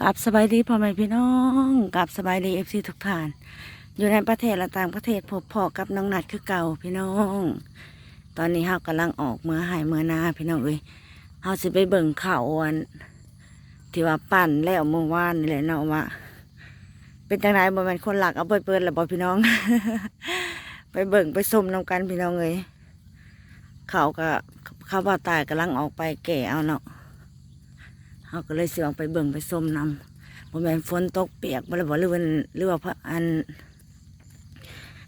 กับสบายดีพ่อแม่พี่น้องกับสบายดีเอฟซีทุกท่าน อยู่ในประเทศและต่างประเทศพบพอกับน้องนัดคือเก่าพี่น้อง ตอนนี้เฮากำลังออกเมื่อหายเมื่อนาพี่น้องเอ้ยเฮาสิไปเบิ่งเขาอันที่ว่าปั่นแล้วเมื่อวานนี่แหละเนาะว่าเป็นจังไดบ่แม่นคนหลักเอาเปิดเปิดแล้วบ่พี่น้อง ไปเบิ่งไปชมนํกันพี่น้องเอ้ยเขาก็เขาว่าตายกำลังออกไปแก่เอาเนาะ เขาก็เลยเสือออกไปเบิ่งไปส้มนำบ่แม่นฝนตกเปียกบ่ได้บ่หรือว่าหรือว่าพระอัน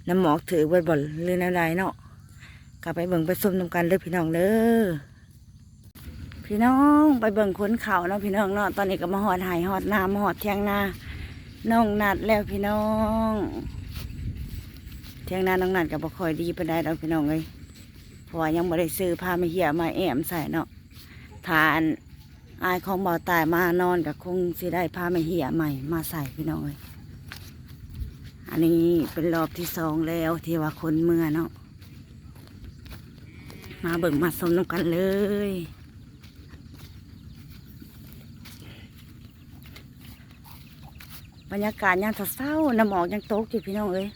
น้ำหมอกถือบ่บ่หรือแนวใดเนาะก็ไปเบิ่งไปส้มนำกันเด้อพี่น้องเด้อพี่น้องไปเบิ่งขนเขาเนาะพี่น้องเนาะตอนนี้ก็มาหอดหายหอดนามาหอดเทียงนาน้องนัดแล้วพี่น้อง เทียงนาน้องนัดก็บ่คอยดีปานใดดอกพี่น้องเอ้ยเพราะว่ายังบ่ได้ซื้อผ้ามาเหี่ยมาแอมใส่เนาะทาน อายของบ่าตายมานอนกับคงสิได้พาไมาเหี่ยใหม่มาใส่พี่น้องเอ้ยอันนี้เป็นรอบที่สองแล้วที่ว่าคนเมื่อเนาะมาเบิ่งมาสมน้ำกันเลยบรรยากาศยังเศร้าน้ำหมอกยังตกอยู่พี่น้องเอ้ย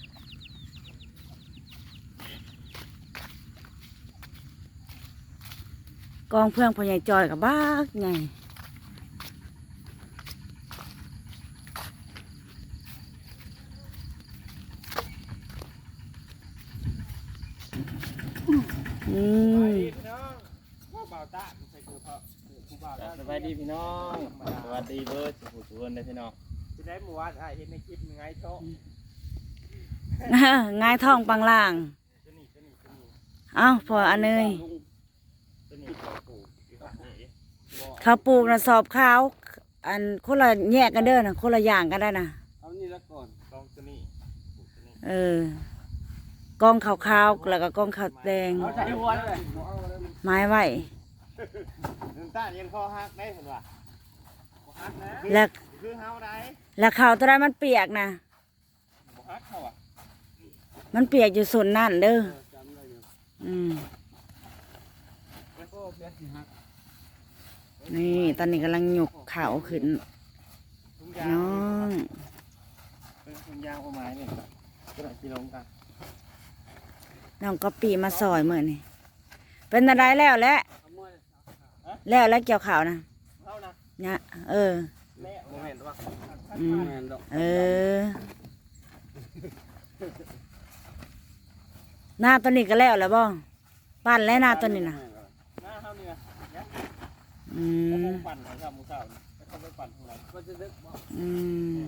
กองเพื่องพ่อใหญ่จอยกับบ้ากไงอืมสบายดีพี่น้องสวัสดีเบิร์ดผู้ชวนได้พี่น้องจะได้หมู่วัดอะเห็นในคลิปมึงไงโต๊ะง่ายท้องปังล่างตัวนี้ตัวนี้ตัวนี้เอ้าพออันเนยตัวนี้ เขาปลูกอยู่ฝั่งนี้เขาปลูกนะสอบข้าวอันคนละแยกกันเด้อนะคนละอย่างกันได้นะเอานี่แล้วก่อนลองตัวนี้ปลูกตัวนี้เออกองขาวๆแล้วก็กองขาวแดงเอาใจหัวเลยไม้ไว้น้ำตาลยังคอหักได้เห็นป่ะหักนะแล้วคือเฮาได้แล้วข้าวตัวนั้นมันเปียกนะบ่หักเขาอะมันเปียกอยู่ส่วนนั่นเด้อจำได้อยู่อืม แล้วก็เปียกสิหัก นี่ ตอนนี้กำลังหยกเขาขึ้นถุงยางน้องเป็นถุงยางประมาณนี้กระดาษกิโลกันน้องก็ปีมาซอยเมื่อนี่เป็นอะไรแล้วแหละแล้วแล้วเกี่ยวข่าวนะเท่านะเนี่ยเออแม่โมเห็นว่าอืมแม่นดอกเออ หน้าตัวนี้ก็แล้วแล้วบ่ปั้นแล้วหน้าตัวนี้นะ หน้าเท่านี้นะเนี่ย อืเขาม ปั่นของชาวมูสาวเขาไปปั่นของเราก็จะเด็กบอกอืม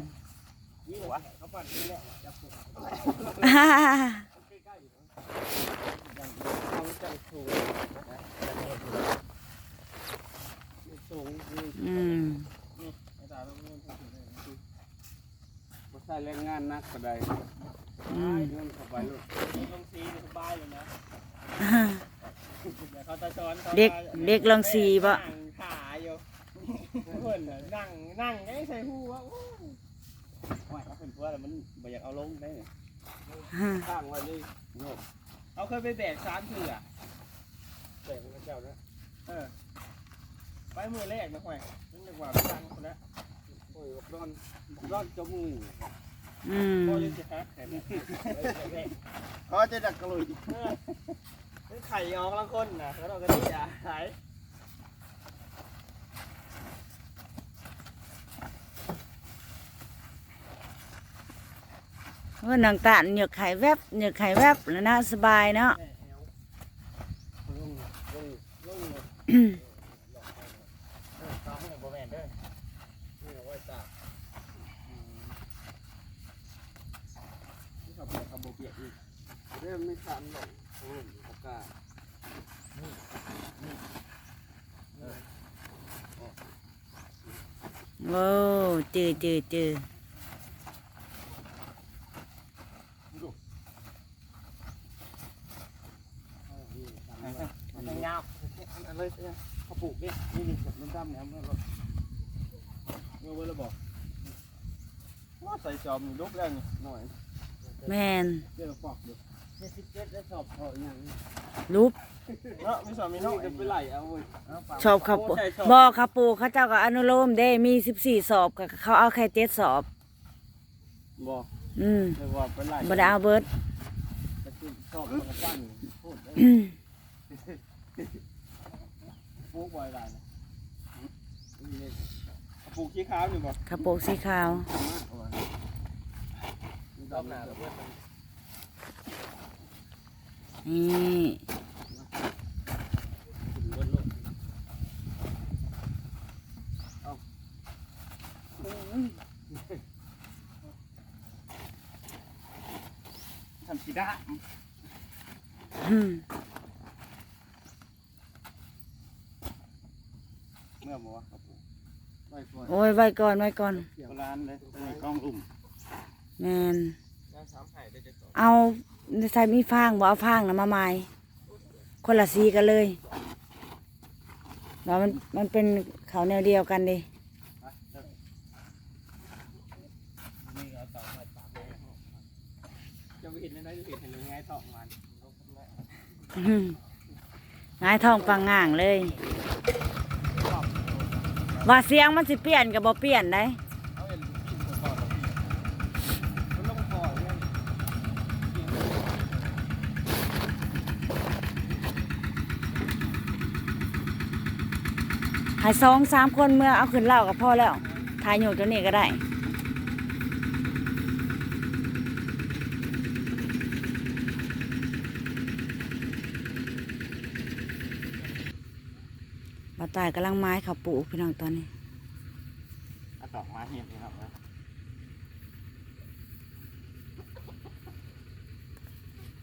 นี่หรอวะเขาปั่นนี่แหละจับตัวฮ่าฮ่าฮ่าใกล้ๆอยู่นะอย่างเขาจะสูงนะสูงนี่อืม นี่ไอ้ตาต้องเงินเขาถึงเลยคือบ่ใส่แรงงานนักก็ได้อืม เงินเข้าไปลูกลงสีสบายเลยนะ เดี๋ยวเขาจะช้อนขาเด็กเด็กลองสีบ่นั่งขาอยู่ เพื่อนน่ะนั่งนั่งไอ้ใส่หูวะโอ้ยว่าเขาเป็นเพื่อนมันบ่อยากเอาลงได้เนี่ยฮ่างไว้เลยโยกเอาเคยไปแบกสามเถื่อแบกมันเจ้านะเออไปมือแรกนะห่วยนั่นดีกว่าตังคนละโอ้ยร้อนร้อนจมูกอืมพอยังจะฮะเขาจะดักกระลุยเออเป็นไข่ออกละคนนะแล้วเราก็ที่อะหาย ว่านางตาลเหยือกไข่แวบเหยือกไข่แวบแล้วน่าสบายเนาะแม่เอวลงลงลงเลยเออตาให้บ่แม่นเด้อเอาไว้ตากอืมนี่เขาเปียกเขาบ่เปียกอีกเริ่มไม่ทันหรอกโอ้ยเขากล้าโว้จืดจืดจืด มันยาวอัน เลยเขาปลูกเนี่ยนี่นี่แบบดำเนี่ยมันก็เงาไว้แล้วบอกว่าใส่จอมลุกแล้วนี่หน่อยแมนเดี๋ยวเราปอกดูสิบเจ็ดได้สอบเขาอย่างรูปเนาะมีสอนมีน้องจะไปไหลเอาเว้ยชอบเขาปูบอเขาปูเขาเจ้าก็อนุโลมเด้มีสิบสี่สอบก็เขาเอาแค่เจ็ดสอบบอกอืมเรียกว่าไปไหลบ่ได้เอาเบิดไปขึ้นสอบมันก็ปั้นพูด ปลูกไว้หลายนะปลูกขี้ขาวอยู่บ่เขาปูสีขาวรอบหน้าเราเพื่อนมันนี่ขึ้นบนโลกทำขี้ดา อืม มื่อบ่วะครับผมไว้ก่อนโอ้ยไว้ก่อนไว้ก่อนโบราณเลยในกล้องลุ่มแมนน้ำสามไห่ได้จะต่อเอาใส่มีฟางบ่เอาฟางนะมาใหม่คนละสีกันเลยเนาะมันมันเป็นเขาแนวเดียวกันดินี่ก็ต่อมาปากเลยจะไปเห็นได้จะเห็นเห็นเลยไงทองมันอื้อหือหงายท้องปังง่างเลย ว่าเสียงมันสิเปลี่ยนกับบ่เปลี่ยนได้เขาเห็นกินก่อนมันต้องพอเนี่ยใหายสองสามคนเมื่อเอาขึ้นเล่ากับพ่อแล้วทายอยู่ตัวนี้ก็ได้ มา ตายกำลังไม้เขาปลูกพี่น้องตอนนี้เอาตอกมาเห็นเลยครับ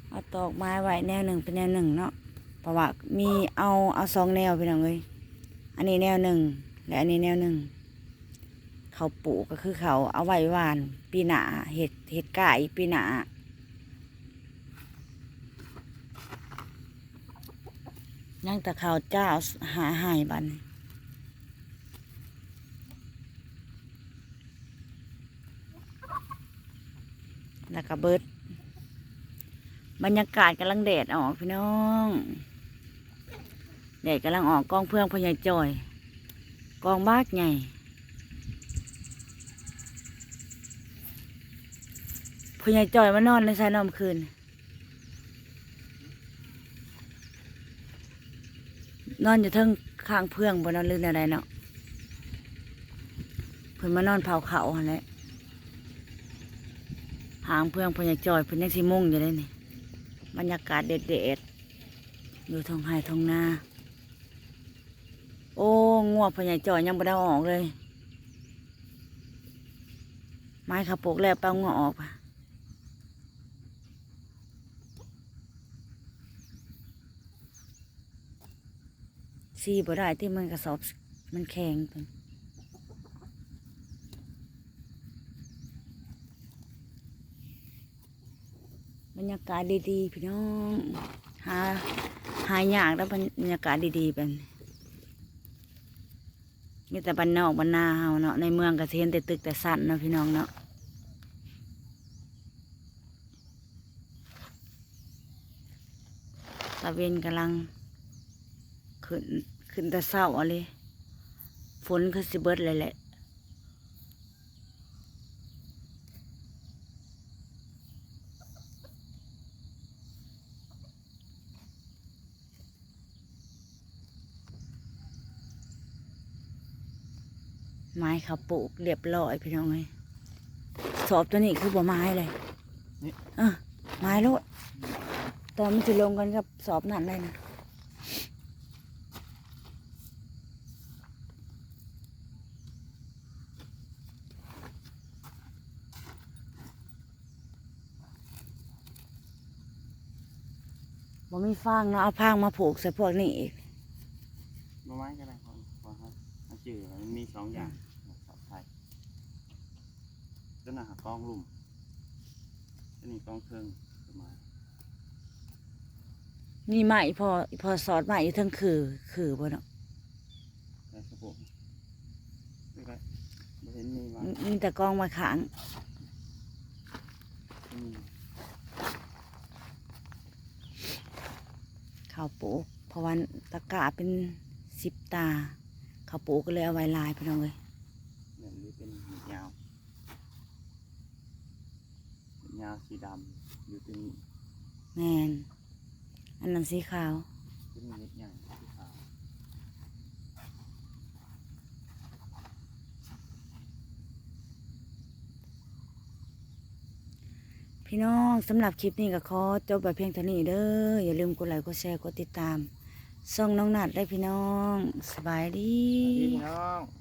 เอาตอกไม้ไว้แนวหนึ่งเป็นแนวหนึ่งเนาะเพราะว่ามีเอาเอาสองแนวพี่น้องเลยอันนี้แนวหนึ่งและอันนี้แนวหนึ่งเขาปลูกก็คือเขาเอาไว้หวานปีหนาเห็ดเห็ดก่ายปีหนา ยังแต่เขาวเจ้าหาหายบันแล้วก็เบิด บรรยากาศกำลังแดดออกพี่น้องแดดกำลังออกกองเพื่องพญายจอย กองบากใหญ่พญายจอยมานอนในชายนอมคืน นอนอยู่เทิงข้างเพื่องบนนอนลื่นอะไรเนาะเพิ่นมานอนเผาเขาหั่นแหละหางเพื่องพญายจอยเพิ่นยังสิมุ่งอยู่เลยนี่บรรยากาศเด็ดๆอยู่ทงไห้ทงนา โอ้งัวพญายจอยยังไม่ได้เอาออกเลย ไม้ขับปลูกแล้วเป้างัวออกปะ ซีบ่ได้ที่มันกระสอบมันแข็งเป็นบรรยากาศดีๆพี่น้องหาหายากแล้วบรรยากาศดีๆเป็นมีแต่บ้านนอกบ้านนาเฮาเนาะในเมืองก็เห็นแต่ตึกแต่สั้นเนาะพี่น้องเนาะตะเวนกำลังขึ้น ขึ้นแต่เศร้าเอะไรฝนคือสิเบิดเลยแหละไม้เขาปลูกเรียบร้อยพี่น้องเลยสอบตัวนี้คือบ่ไม้เลยเออไม้โลดตอนมันจะลงกันกับสอบนั่นเลยนะ บ่มีฟางเนาะเอาฟางมาผูกใส่พวกนี้อีกมาไม้ก็ได้ครับขอครับมาจืดมันมีสองอย่างสอบไทยต้นอาหารกล้องลุ่มต้นนี้กล้องเครื่องประมาณมีไม้พอพอสอดไม้อยู่เทั้งคือ คือบ่เนาะได้ครับผมไม่ได้ไม่เห็นมีมามีมีแต่กองมาขางอืม ขาวปลูกเพราะว่าตะกร้าเป็นสิบตาเขาวปลูกก็เลยเอาไว้ลายพี่น้องเลยเหมือนนี้เป็นหินยาวหินยาวสีดำอยู่ตรงนี้แมนอันนั้นสีขาวที่มีเม็ดใหญ่สีขาว พี่น้องสำหรับคลิปนี้ก็ขอจบแบบเพียงเท่านี้เด้ออย่าลืมกดไลค์กดแชร์กดติดตาม ส่องน้องนัดได้พี่น้อง สบายดีสวัสดีพี่น้อง